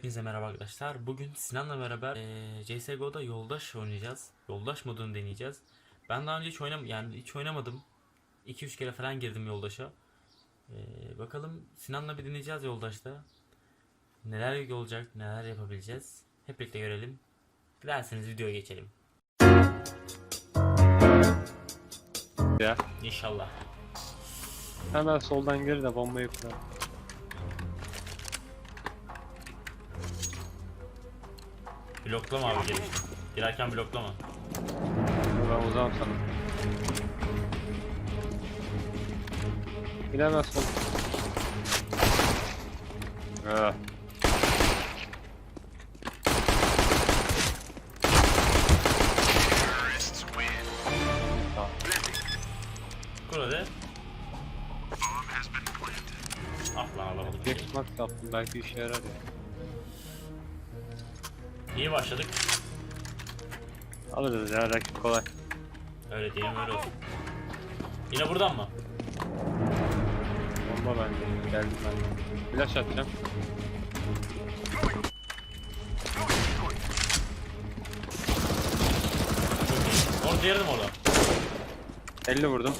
Hepinize merhaba arkadaşlar. Bugün Sinan'la beraber eee CSGO'da yoldaş oynayacağız. Yoldaş modunu deneyeceğiz. Ben daha önce hiç oynam yani hiç oynamadım. 2-3 kere falan girdim yoldaşa. Eee, bakalım Sinan'la bir deneyeceğiz yoldaşta. Neler olacak, neler yapabileceğiz. Hep birlikte görelim. Dilerseniz videoya geçelim. Ya. İnşallah. Hemen soldan gir de bombayı kur. Bloklama abi geliş. Girerken bloklama. Ben uzağım sana. Ah. Tamam. Kur hadi. Ah lan alamadım. Max yaptım belki işe yarar ya. İyi başladık. Alırız ya rakip kolay. Öyle diyelim öyle olsun. Yine buradan mı? Bomba bende. Geldim ben. Flash atacağım. Orada yardım orada. 50 vurdum.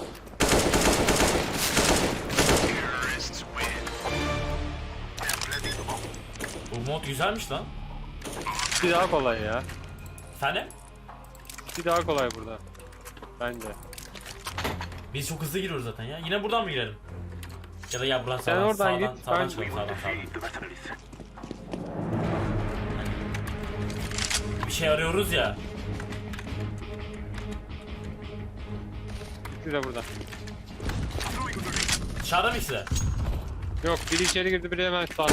Bu mod güzelmiş lan. Bir daha kolay ya. Efendim? Bir daha kolay burada. Bence. Biz çok hızlı giriyoruz zaten ya. Yine buradan mı girelim? Ya da ya buradan Sen sağdan, oradan sağdan, git, sağdan ben- çıkalım sağdan sağdan. Bir şey arıyoruz ya. Gitti de burada. Dışarıda mı ikisi de? Yok biri içeri girdi biri hemen sağ.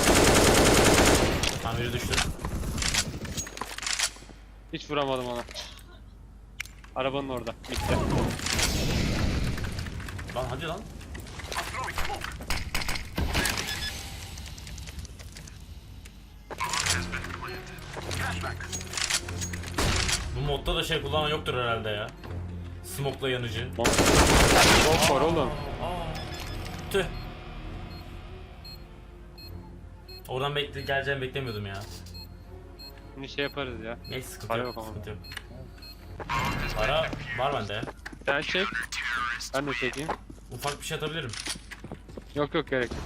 Tamam biri düştü. Hiç vuramadım ona. Arabanın orada. Bitti. Lan hadi lan. Bu modda da şey kullanan yoktur herhalde ya. Smoke'la yanıcı. Bomb var oğlum. Tüh. Oradan bekle geleceğimi beklemiyordum ya. Şimdi şey yaparız ya. Neyse sıkıntı Para yok, yok ama. sıkıntı yok. Para var bende. Sen çek. Ben de çekeyim. Ufak bir şey atabilirim. Yok yok gerek. yok.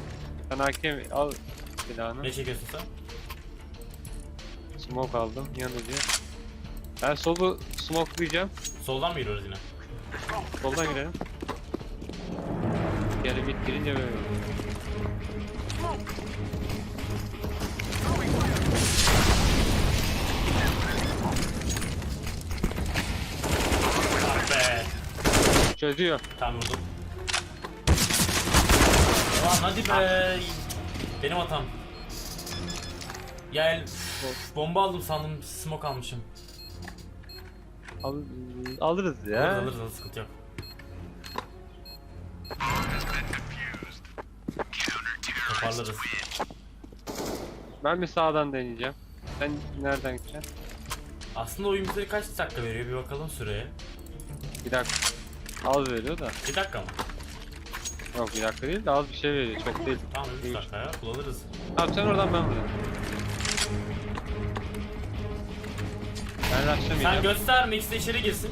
Sen hakem al silahını. Ne çekiyorsun sen? Smoke aldım. Yanıcı. Ben solu smokelayacağım. Soldan mı giriyoruz yine? Soldan girelim. Geri bit girince böyle. Çözüyor. Tam vurdum. Lan hadi be. Benim hatam. Ya el, bomba aldım sandım smoke almışım. Al, alırız ya. Alırız alırız alırız, sıkıntı yok. Toparlarız. Ben bir sağdan deneyeceğim. Sen nereden gideceksin? Aslında oyun bize kaç dakika veriyor bir bakalım süreye. Bir dakika. Az veriyor da. Bir dakika mı? Yok bir dakika değil de az bir şey veriyor. Çok değil. Tamam 3 İyi. dakika ya kullanırız. Tamam sen oradan ben buradan. Ben Sen rushlamayacağım. gösterme ikisi de içeri girsin.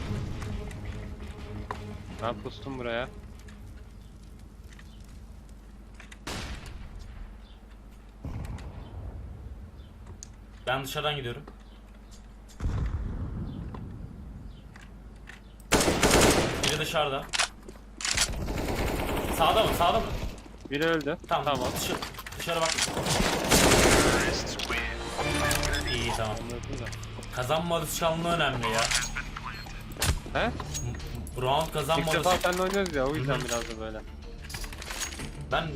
Ben pustum buraya. Ben dışarıdan gidiyorum. Biri dışarıda. Sağda mı? Sağda mı? Biri öldü. Tamam. Tamam. Dışarı, dışarı bak. İyi tamam. Anladım da. Kazanma alışkanlığı önemli ya. He? Round İlk kazanma defa seninle oynuyoruz ya o yüzden Hı hı. biraz da böyle. Ben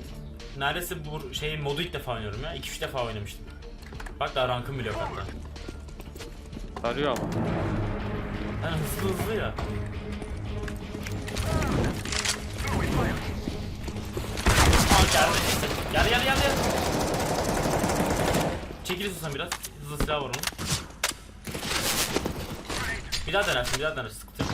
neredeyse bu şeyi modu ilk defa oynuyorum ya. 2-3 defa oynamıştım. Bak daha rankım bile yok hatta. Sarıyor ama. Yani hızlı hızlı ya. Aa geldi. Gel gel gel gel. Çekil istiyorsan biraz. Hızlı silah var onun. Bir daha denersin, bir daha denersin. Sıkıntı yok.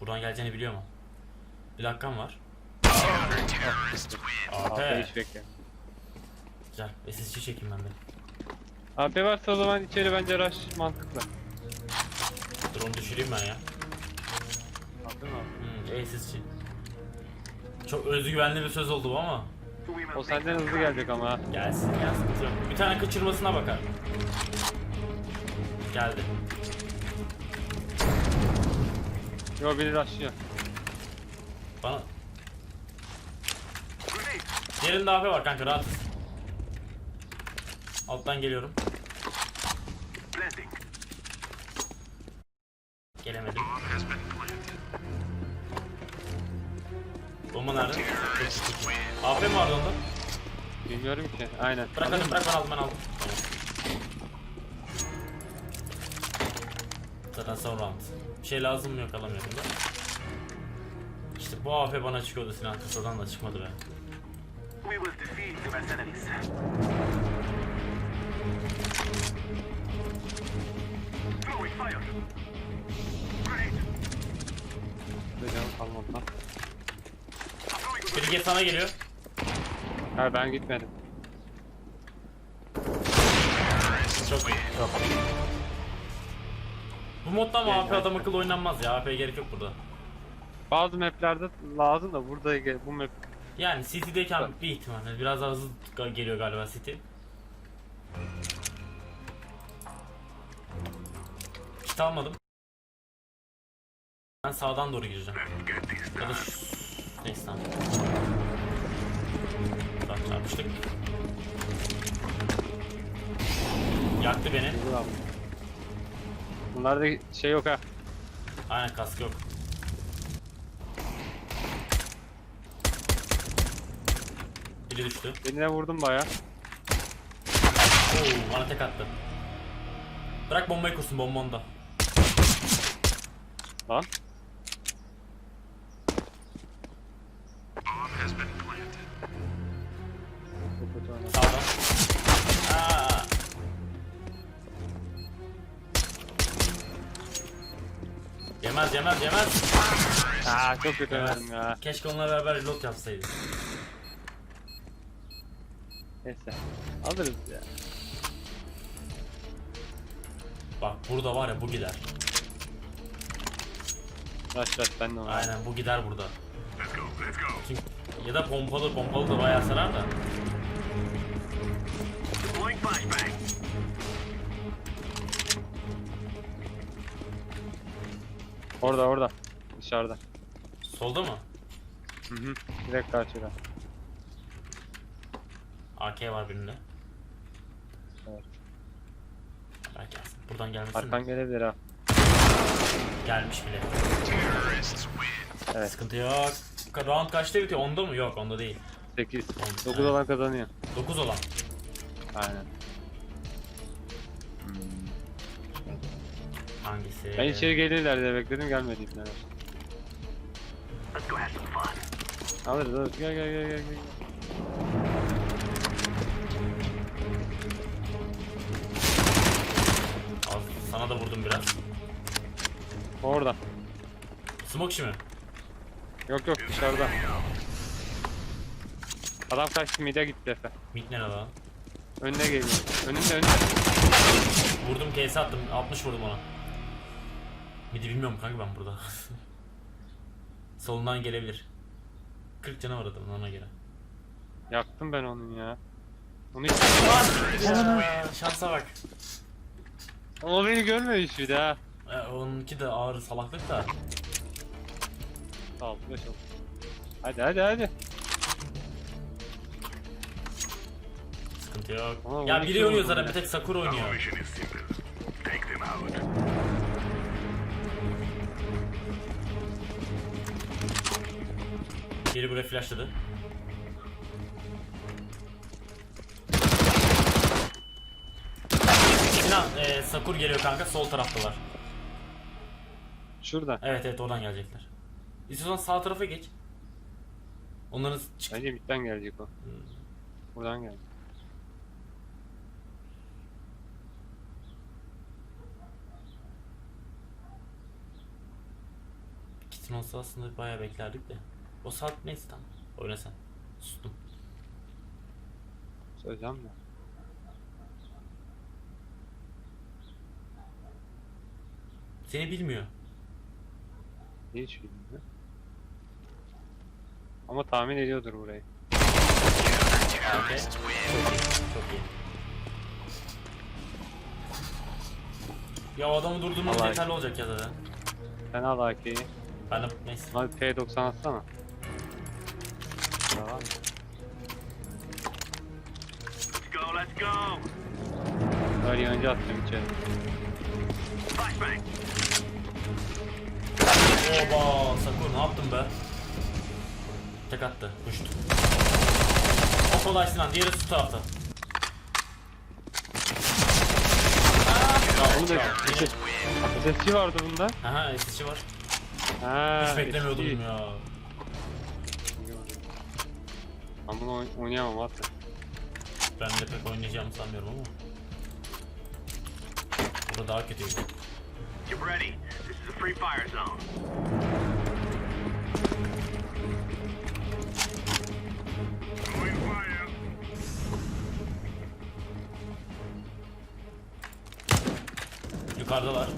Buradan geleceğini biliyor mu? Bir dakikam var. AP. hiç bekle. Güzel. SSC çekeyim ben de. AP varsa o zaman içeri bence rush mantıklı. Dur onu düşüreyim ben ya. Aldın mı? Hmm, SSC. Çok özgüvenli bir söz oldu bu ama. O senden hızlı gelecek ama ha. Gelsin yok. Bir tane kaçırmasına bakar. Geldi. Yo biri rushlıyor. Bana... Yerinde AP var kanka rahat. Alttan geliyorum. Gelemedim. Bomba nerede? AP mi vardı onda? Bilmiyorum ki. Aynen. Bırak hadi bırak ben aldım ben aldım. Zaten son round. Bir şey lazım mı yok alamıyorum da. İşte bu AP bana çıkıyordu Sinan kasadan da çıkmadı be. We will defeat the mercenaries. Kalmadı gel sana geliyor. Ha ben gitmedim. Çok iyi. Bu modda mı AP adam akıllı oynanmaz ya. AP'ye gerek yok burada. Bazı maplerde lazım da burada bu map Yani City'deyken bir ihtimal. Yani Biraz daha hızlı geliyor galiba City. Kit almadım. Ben sağdan doğru gireceğim. Ya da şu... Neyse tamam. Tamam çarpıştık. Yaktı beni. Bunlarda şey yok ha. Aynen kask yok. Biri düştü. Birine vurdum baya. Oo, bana tek attı. Bırak bombayı kursun bomba onda. Lan. Sağdan. Aa. Yemez yemez yemez. Aa çok kötü oynadım ya. Keşke onunla beraber reload yapsaydık. Neyse. Alırız ya. Bak burada var ya bu gider. Rush rush ben de. Aynen bu gider burada. Kim? Ya da pompalı pompalı da bayağı sarar da. Orada orada. Dışarıda. Solda mı? Hı hı. Direkt karşıda. AK var birinde. Evet. Belki. Buradan gelmesin. Arkan gelebilir ha. Gelmiş bile. Evet. Sıkıntı yok. Round kaçta bitiyor? Onda mı? Yok onda değil. 8. On- 9 evet. olan kazanıyor. 9 olan. Aynen. Hangisi? Ben içeri gelirler diye bekledim gelmedi ipneler. Let's go have some fun. Alırız alırız. Gel gel gel gel. gel. Al, sana da vurdum biraz. Orada. Smoke işi mi? Yok yok dışarıda. Adam kaçtı mide gitti Efe. Mid nerede lan? Önüne geliyor. Önünde önünde. Vurdum case attım. 60 vurdum ona. Mid'i bilmiyorum kanka ben burada. Solundan gelebilir. 40 cana var adamın ona göre. Yaktım ben onun ya. Onu hiç... Ya, şansa bak. O beni görmemiş bir daha. E, onunki de ağır salaklık da. Ol. Beş ol. Hadi hadi hadi. Sıkıntı yok. Ama ya 12 biri oynuyor zaten bir tek Sakura oynuyor. mission is simple. Take them out. Biri buraya flashladı. Sinan, e, Sakur geliyor kanka sol taraftalar. Şurada. Evet evet oradan gelecekler. İstiyorsan sağ tarafa geç. Onların çık. Bence midden gelecek o. Buradan geldi. Austin olsa aslında bayağı beklerdik de. O saat neyse tamam. Oyna sen. Sustum. Söyleyeceğim de. Seni bilmiyor. Hiç bilmiyorum. Ama tahmin ediyordur burayı. Çok iyi. Ya o adamı durdurmamız Allah yeterli olacak ya zaten. Sen al AK'yi. Ben de neyse. Hadi P90 atsana. Tamam. Let's go, let's go. Böyle yanıcı attım içeri. Flashbang. Oba Sakur ne yaptın be? Tek attı. Kuştu. O kolay Sinan. Diğeri su tarafta. Bunu da Yine- SSC vardı bunda. Aha SSC var. Ha, Hiç beklemiyordum SSC. ya. Ben bunu oyn- oynayamam artık. Ben de pek oynayacağımı sanmıyorum ama. Burada daha kötüydü. Get ready. This is a free fire zone. Yukarıdalar.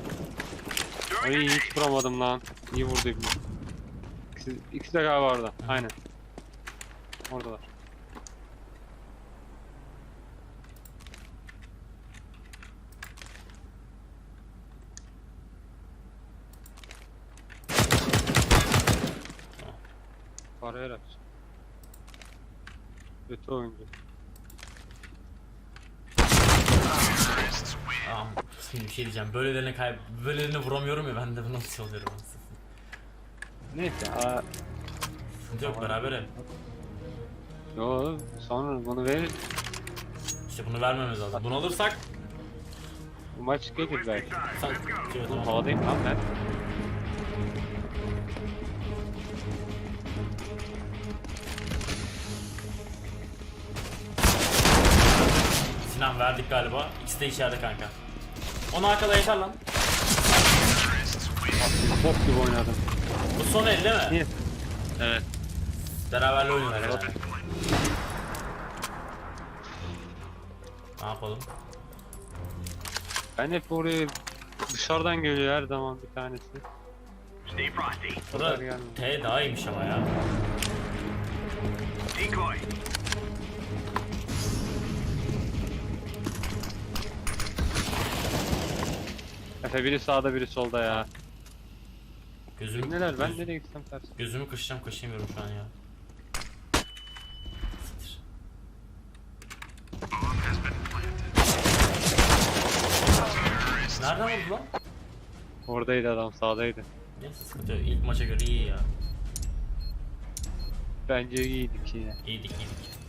Ay hiç vuramadım lan. İyi vurdu ibni. İkisi, ikisi de galiba orada. Aynen. Oradalar. Paraya aç. Kötü oyuncu. Tamam. Şimdi bir şey diyeceğim. Böylelerine kay böylelerine vuramıyorum ya ben de bunu nasıl oluyorum. Neyse. Aa, Sıkıntı yok Tamam. beraber. yo sonra bunu ver. İşte bunu vermemiz lazım. Bunu alırsak Bu maç gelir belki. Sen Oğlum tamam. havadayım lan ben. Verdik galiba. İkisi de içeride kanka. Onu arkada yeter lan. Bok gibi oynadım. Bu son el değil mi? Niye? Evet. Beraberle oynuyorlar yani. Ne yapalım? Ben hep oraya dışarıdan geliyor her zaman bir tanesi. Stay frosty. Burada. T daha iyiymiş ama ya. Decoy. Efe biri sağda biri solda ya. Gözüm, Neler ben göz- nereye gitsem ters. Gözümü kışacağım kaşıyamıyorum şu an ya. Siktir. Nereden vurdu lan? Oradaydı adam sağdaydı. Neyse sıkıntı yok. İlk maça göre iyi ya. Bence iyiydik yine. İyiydik iyiydik.